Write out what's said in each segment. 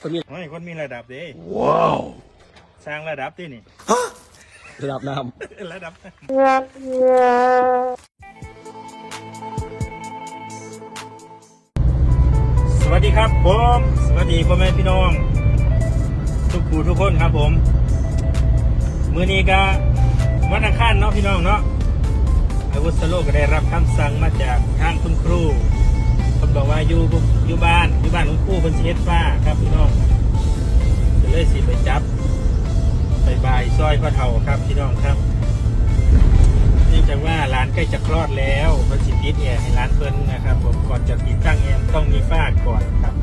คนมีโอ้ยคนมีระดับเด้ว้าว สร้างระดับที่นี่ ระดับน้ระดับ สวัสดีครับผม สวัสดีพ่อแม่พี่น้อง ทุกผู้ทุกคนครับผม มือนี้ก็วันอังคารเนาะพี่น้องเนาะอาวุธสโลก็ได้รับคำสั่งมาจากทางคุณครู คนบอกว่าอยู่บุอยู่บ้านอยู่บ้านคุณครูเป็นสิเฮ็ดฟ้าครับพี่น้องก็เลยสิไปจับไปบายซอยพ่อเฒ่าครับพี่น้องครับเนื่องจากว่าร้านใกล้จะคลอดแล้วเพิ่นสิติดแอร์ให้ร้านเพิ่นนะครับ ผมก่อนจะติดตั้งแอร์ต้องมีฝ้าก่อนครับ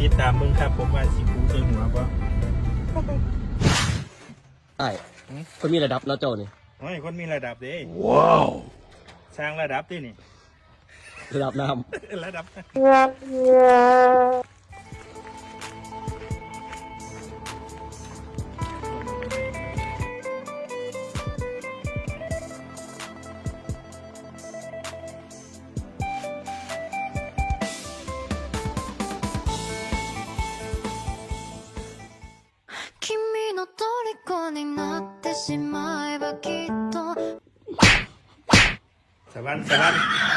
ติดตามมึงครับ ผมว่าสิคูใส่หัวปะำไอ้คนมีระดับเนาะเจ้านี่โอ้ยคนมีระดับเด้ว้าวสร้างระดับที่นี่ ระดับน้ ระดับ 君の虜になってしまえばきっと สวรรค์สวรรค์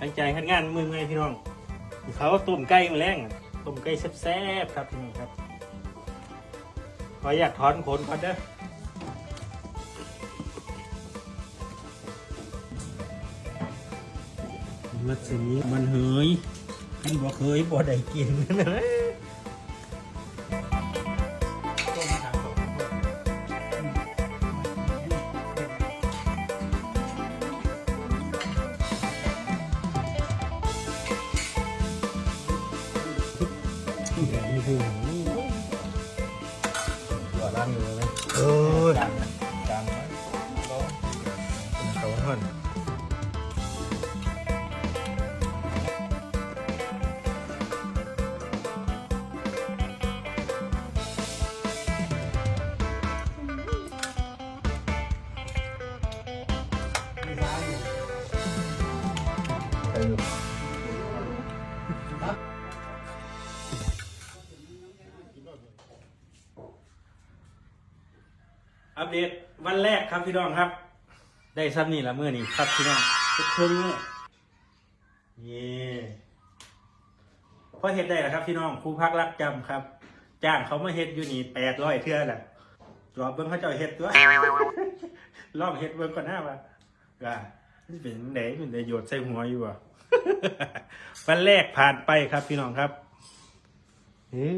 ตั้งใจขันงานมือไงพี่น้อง เขาต้มไก่มาแรงอะต้มไก่แซ่บๆครับพี่น้องครับ ขออยากถอนขนก่อนเด้อมัดสีมันเหยมันบ่เคยบ่ได้กินนะ คือตัวร่างอยู่เลยเออจานจานเขาท่อน อัปเดตวันแรกครับพี่น้องครับ ได้ซ้ำนี่ละเมื่อนี้ครับพี่น้องทุกครึ่งเนี่ยเย่พอเฮ็ดได้แล้วครับพี่น้องครูพักรักจำครับ จ้างเขามาเฮ็ดอยู่นี่แปดร้อยเทื่อแหละจอบเบิ้งเขาเจ้าเฮ็ดตัวลองเฮ็ดเบิ้งก่อนหน้าว่าว่ามันเป็นไหนมันได้โยชน์ใส่หัวอยู่อะวันแรกผ่านไปครับพี่น้องครับเฮ้